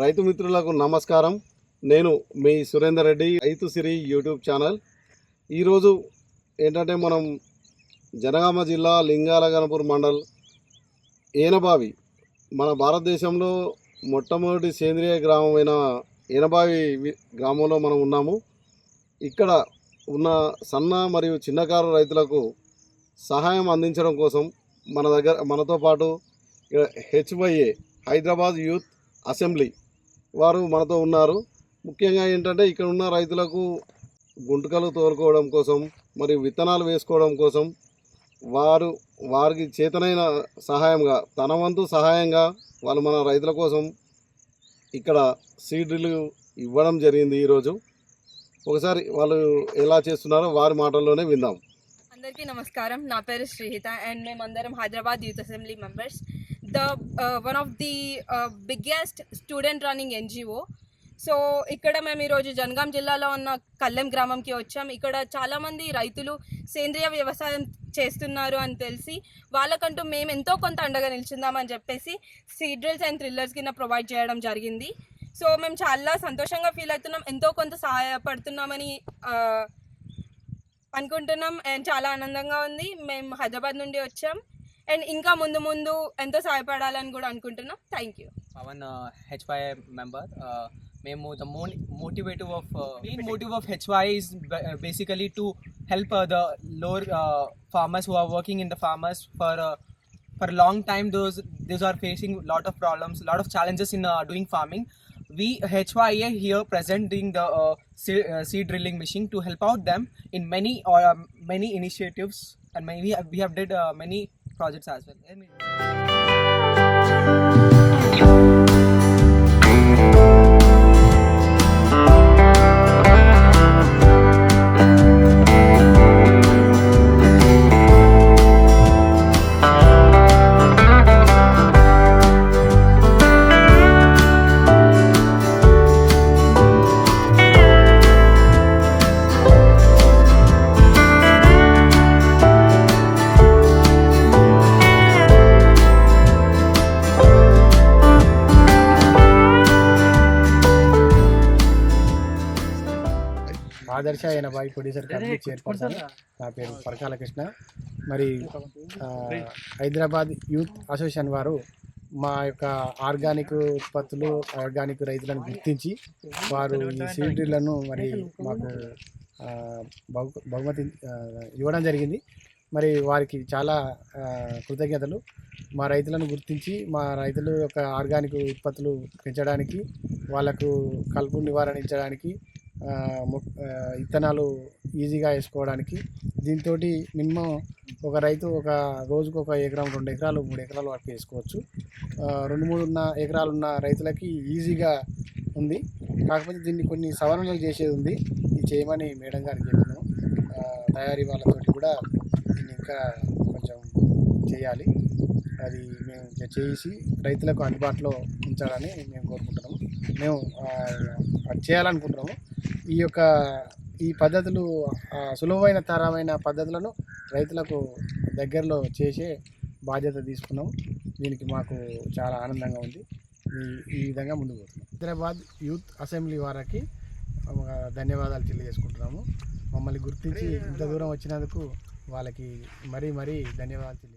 రైతు మిత్రులకు నమస్కారం. నేను మీ సురేందర్ రెడ్డి రైతు సిరి యూట్యూబ్ ఛానల్. ఈరోజు ఏంటంటే మనం జనగామ జిల్లా లింగాల గణపూర్ మండల్ ఏనబావి మన భారతదేశంలో మొట్టమొదటి సేంద్రియ గ్రామమైన ఏనబావి గ్రామంలో మనం ఉన్నాము. ఇక్కడ ఉన్న సన్న మరియు చిన్నకారు రైతులకు సహాయం అందించడం కోసం మన దగ్గర మనతో పాటు హెచ్వైఏ హైదరాబాద్ యూత్ అసెంబ్లీ వారు మనతో ఉన్నారు. ముఖ్యంగా ఏంటంటే ఇక్కడ ఉన్న రైతులకు గుంటకలు తోలుకోవడం కోసం మరియు విత్తనాలు వేసుకోవడం కోసం వారు వారికి చేతనైన సహాయంగా తన వంతు సహాయంగా వాళ్ళు మన రైతుల కోసం ఇక్కడ సీడ్లు ఇవ్వడం జరిగింది ఈరోజు. ఒకసారి వాళ్ళు ఎలా చేస్తున్నారో వారి మాటల్లోనే విందాం. అందరికీ నమస్కారం. నా పేరు శ్రీహిత అండ్ మేమందరం Hyderabad youth assembly members. The one of the biggest student running NGO so ఇక్కడ మేము ఈరోజు జనగాం జిల్లాలో ఉన్న కల్లెం గ్రామంకి వచ్చాం. ఇక్కడ చాలామంది రైతులు సేంద్రియ వ్యవసాయం చేస్తున్నారు అని తెలిసి వాళ్ళకంటూ మేము ఎంతో కొంత అండగా నిల్చుందామని చెప్పేసి సీడ్రిల్స్ అండ్ థ్రిల్లర్స్ కింద ప్రొవైడ్ చేయడం జరిగింది. సో మేము చాలా సంతోషంగా ఫీల్ అవుతున్నాం. ఎంతో కొంత సహాయపడుతున్నామని అనుకుంటున్నాం. అండ్ చాలా ఆనందంగా ఉంది. మేము హైదరాబాద్ నుండి వచ్చాం. అండ్ ఇంకా ముందు ముందు ఎంతో సహాయపడాలని కూడా అనుకుంటున్నాం thank you Pavan HY member మేము the mon motivative of main motive of HY is basically to help the lower farmers who are working in the farmers for uh, for a long time those those are facing lot of problems lot of challenges in uh, doing farming we HYA here presenting the uh, seed, uh, seed drilling machine to help out them in many or um, many initiatives and many, we have, we have did uh, many projects as well ఆదర్శ ఎనభై producer committee chairperson నా పేరు పరకాల కృష్ణ మరి Hyderabad youth association వారు మా యొక్క organic ఉత్పత్తులు organic రైతులను గుర్తించి వారు ఈ సీడ్లను మరి మాకు బహుమతి ఇవ్వడం జరిగింది. మరి వారికి చాలా కృతజ్ఞతలు. మా రైతులను గుర్తించి మా రైతుల యొక్క ఆర్గానిక్ ఉత్పత్తులు పెంచడానికి వాళ్ళకు కలుపు నివారించడానికి విత్తనాలు ఈజీగా వేసుకోవడానికి. దీంతో మినిమం ఒక రైతు ఒక రోజుకు ఒక ఎకరం రెండు ఎకరాలు మూడు ఎకరాలు వరకు వేసుకోవచ్చు. రెండు మూడు ఉన్న ఎకరాలు ఉన్న రైతులకి ఈజీగా ఉంది. కాకపోతే దీన్ని కొన్ని సవరణలు చేసేది ఉంది. ఇది చేయమని మేడం గారికి చెప్పాను తయారీ వాళ్ళతోటి కూడా దీన్ని ఇంకా కొంచెం చేయాలి. అది మేము చేసి రైతులకు అందుబాటులో ఉంచాలని మేము కోరుకుంటున్నాము. మేము చేయాలనుకుంటున్నాము. ఈ యొక్క ఈ పద్ధతులు సులభమైన తరమైన పద్ధతులను రైతులకు దగ్గరలో చేసే బాధ్యత తీసుకున్నాము. దీనికి మాకు చాలా ఆనందంగా ఉంది. ఈ ఈ విధంగా ముందుకు పోతున్నాం. హైదరాబాద్ యూత్ అసెంబ్లీ వారికి ధన్యవాదాలు తెలియజేసుకుంటున్నాము. మమ్మల్ని గుర్తించి ఇంత దూరం వచ్చినందుకు వాళ్ళకి మరీ మరీ ధన్యవాదాలు తెలియ